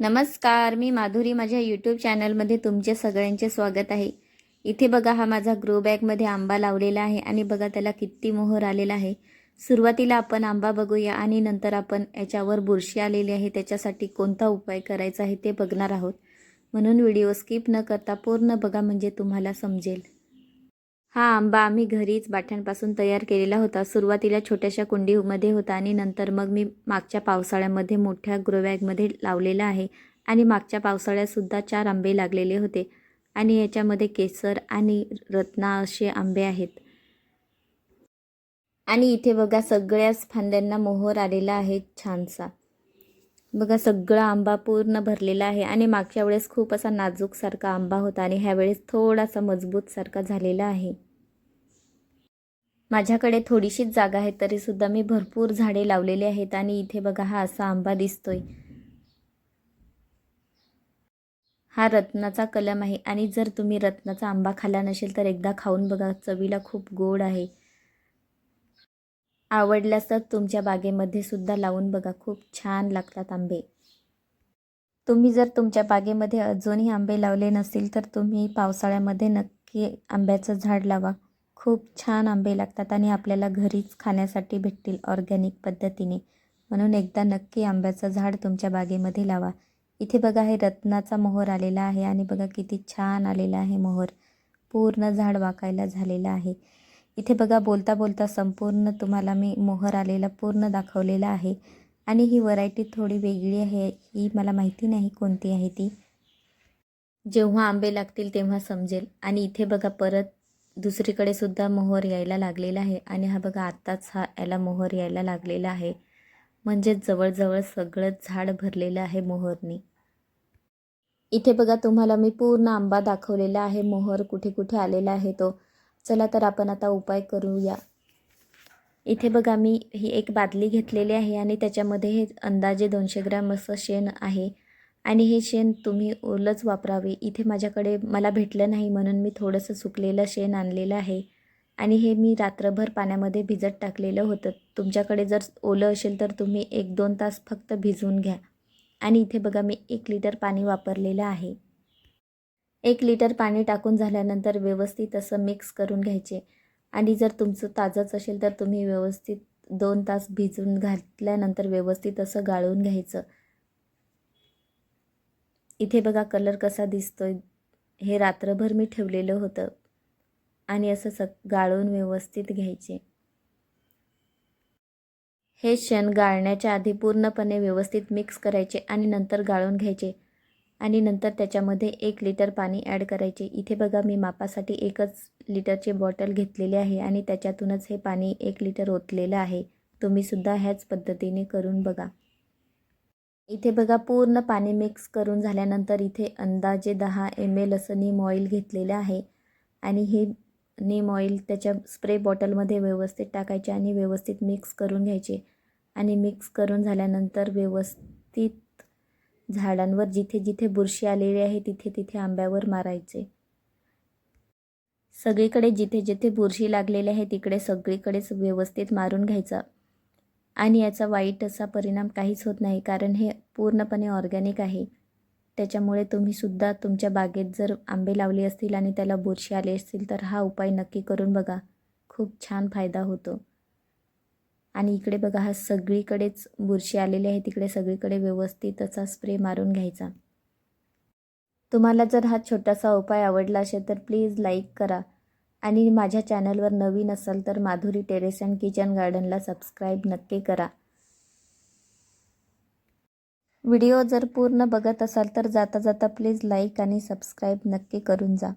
नमस्कार मी माधुरी. माझ्या यूट्यूब चॅनलमध्ये तुमचे सगळ्यांचे स्वागत आहे. इथे बघा हा माझा ग्रो बॅगमध्ये आंबा लावलेला आहे आणि बघा त्याला किती मोहर आलेला आहे. सुरुवातीला आपण आंबा बघूया आणि नंतर आपण याच्यावर बुरशी आलेली आहे. त्याच्यासाठी कोणता उपाय करायचा आहे ते बघणार आहोत. म्हणून व्हिडिओ स्किप न करता पूर्ण बघा म्हणजे तुम्हाला समजेल. हा आंबा आम्ही घरीच बाठ्यांपासून तयार केलेला होता. सुरुवातीला छोट्याशा कुंडीमध्ये होता आणि नंतर मग मी मागच्या पावसाळ्यामध्ये मोठ्या ग्रोबॅगमध्ये लावलेला आहे आणि मागच्या पावसाळ्यातसुद्धा चार आंबे लागलेले होते आणि याच्यामध्ये केसर आणि रत्ना असे आंबे आहेत. आणि इथे बघा सगळ्याच फांद्यांना मोहर आलेला आहे छानसा. बघा सगळा आंबा पूर्ण भरलेला आहे आणि मागच्या वेळेस खूप असा नाजूकसारखा आंबा होता आणि ह्या वेळेस थोडासा मजबूत सारखा झालेला आहे. माझ्याकडे थोडीशीच जागा आहे तरीसुद्धा मी भरपूर झाडे लावलेली आहेत आणि इथे बघा हा असा आंबा दिसतोय. हा रत्नाचा कलम आहे आणि जर तुम्ही रत्नाचा आंबा खाल्ला नसेल तर एकदा खाऊन बघा चवीला खूप गोड आहे. आवडल्यास तर तुमच्या बागेमध्ये सुद्धा लावून बघा. खूप छान लागतात आंबे. तुम्ही जर तुमच्या बागेमध्ये अजूनही आंबे लावले नसतील तर तुम्ही पावसाळ्यामध्ये नक्की आंब्याचं झाड लावा. खूप छान आंबे लागतात आणि आपल्याला घरीच खाण्यासाठी भेटतील ऑर्गॅनिक पद्धतीने. म्हणून एकदा नक्की आंब्याचं झाड तुमच्या बागेमध्ये लावा. इथे बघा हे रत्नाचा मोहर आलेला आहे आणि बघा किती छान आलेला आहे मोहर. पूर्ण झाड वाकायला झालेलं आहे. इथे बघा बोलता बोलता संपूर्ण तुम्हाला मी मोहर आलेला पूर्ण दाखवलेला आहे. आणि ही व्हरायटी थोडी वेगळी आहे ही मला माहिती नाही कोणती आहे ती. जेव्हा आंबे लागतील तेव्हा समजेल. आणि इथे बघा परत दुसरीकडे सुद्धा मोहर यायला लागलेला आहे. आणि हा बघा आत्ताच हा याला मोहर यायला लागलेला आहे. म्हणजेच जवळजवळ सगळं झाड भरलेलं आहे मोहरनी. इथे बघा तुम्हाला मी पूर्ण आंबा दाखवलेला आहे. मोहर कुठे कुठे आलेला आहे तो. चला तर आपण आता उपाय करूया. इथे बघा मी ही एक बादली घेतलेली आहे आणि त्याच्यामध्ये हे अंदाजे दोनशे ग्रॅम असं शेण आहे. आणि हे शेण तुम्ही ओलंच वापरावे. इथे माझ्याकडे मला भेटलं नाही म्हणून मी थोडंसं सुकलेलं शेण आणलेलं आहे. आणि हे मी रात्रभर पाण्यामध्ये भिजत टाकलेलं होतं. तुमच्याकडे जर ओलं असेल तर तुम्ही एक दोन तास फक्त भिजवून घ्या. आणि इथे बघा मी एक लिटर पाणी वापरलेलं आहे. एक लिटर पाणी टाकून झाल्यानंतर व्यवस्थित असं मिक्स करून घ्यायचे. आणि जर तुमचं ताजंच असेल तर तुम्ही व्यवस्थित दोन तास भिजून घातल्यानंतर व्यवस्थित असं गाळून घ्यायचं. इथे बघा कलर कसा दिसतोय. हे रात्रभर मी ठेवलेलं होतं. आणि असं स गाळून व्यवस्थित घ्यायचे. हे शेण गाळण्याच्या आधी पूर्णपणे व्यवस्थित मिक्स करायचे आणि नंतर गाळून घ्यायचे. आणि नंतर त्याच्यामध्ये एक लिटर पाणी ॲड करायचे. इथे बघा मी मापासाठी एकच लिटरची बॉटल घेतलेली आहे आणि त्याच्यातूनच हे पाणी एक लिटर ओतलेलं आहे. तुम्हीसुद्धा ह्याच पद्धतीने करून बघा. इथे बघा पूर्ण पाणी मिक्स करून झाल्यानंतर इथे अंदाजे दहा एम एल असं नीम ऑइल घेतलेलं आहे. आणि हे नीम ऑइल त्याच्या स्प्रे बॉटलमध्ये व्यवस्थित टाकायचे आणि व्यवस्थित मिक्स करून घ्यायचे. आणि मिक्स करून झाल्यानंतर व्यवस्थित झाडांवर जिथे जिथे बुरशी आलेली आहे तिथे तिथे आंब्यावर मारायचे. सगळीकडे जिथे जिथे बुरशी लागलेली आहे तिकडे सगळीकडेच व्यवस्थित मारून घ्यायचा. आणि याचा वाईट असा परिणाम काहीच होत नाही कारण हे पूर्णपणे ऑर्गॅनिक आहे. त्याच्यामुळे तुम्हीसुद्धा तुमच्या बागेत जर आंबे लावले असतील आणि त्याला बुरशी आले असतील तर हा उपाय नक्की करून बघा. खूप छान फायदा होतो. आणि इकडे बघा हा सगळीकडेच बुरशी आलेली आहे. तिकडे सगळीकडे व्यवस्थित असा स्प्रे मारून घ्यायचा. तुम्हाला जर हा छोटासा उपाय आवडला असेल तर प्लीज लाईक करा. आणि माझ्या चॅनलवर नवीन असाल तर माधुरी टेरेस अँड किचन गार्डनला सबस्क्राईब नक्की करा. व्हिडिओ जर पूर्ण बघत असाल तर जाता जाता प्लीज लाईक आणि सबस्क्राईब नक्की करून जा.